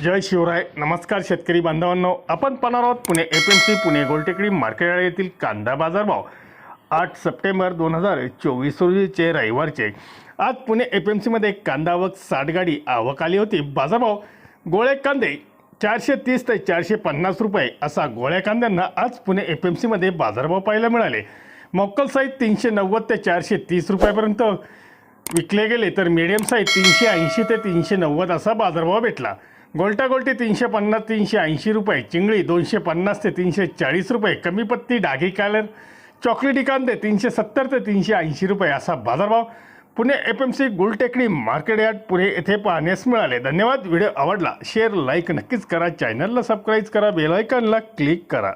जय शिवराय. नमस्कार शेतकरी बांधवांनो. आपण पाहणार आहोत Pune F M C Pune Gultekdi market येथील कांदा बाजारभाव. आठ सप्टेंबर दोन हजार चोवीस रोजीचे रविवारचे. आज पुणे एफ एम सीमध्ये कांदा आवक साठ गाडी आवक आली होती. बाजारभाव गोळे कांदे चारशे तीस ते चारशे पन्नास रुपये असा गोळ्या कांद्यांना आज पुणे एफ एम सीमध्ये बाजारभाव पाहायला मिळाले. मोक्कल साईज तीनशे नव्वद ते चारशे तीस रुपयापर्यंत विकले गेले तर मिडियम साईज तीनशे ऐंशी ते तीनशे नव्वद असा बाजारभाव भेटला. गोलटागोलटी तीनशे पन्नास तीनशे ऐंशी रुपये चिंगळी दोनशे पन्नास ते तीनशे चाळीस रुपये कमी पत्ती डागी कॅलर चॉकलेटी कांदे तीनशे सत्तर ते तीनशे ऐंशी रुपये असा बाजारभाव Pune F M C Gultekdi market yard Pune येथे पाहण्यास मिळाले. धन्यवाद. व्हिडिओ आवडला शेअर लाईक नक्कीच करा. चॅनलला सबस्क्राईब करा बेलायकनला क्लिक करा.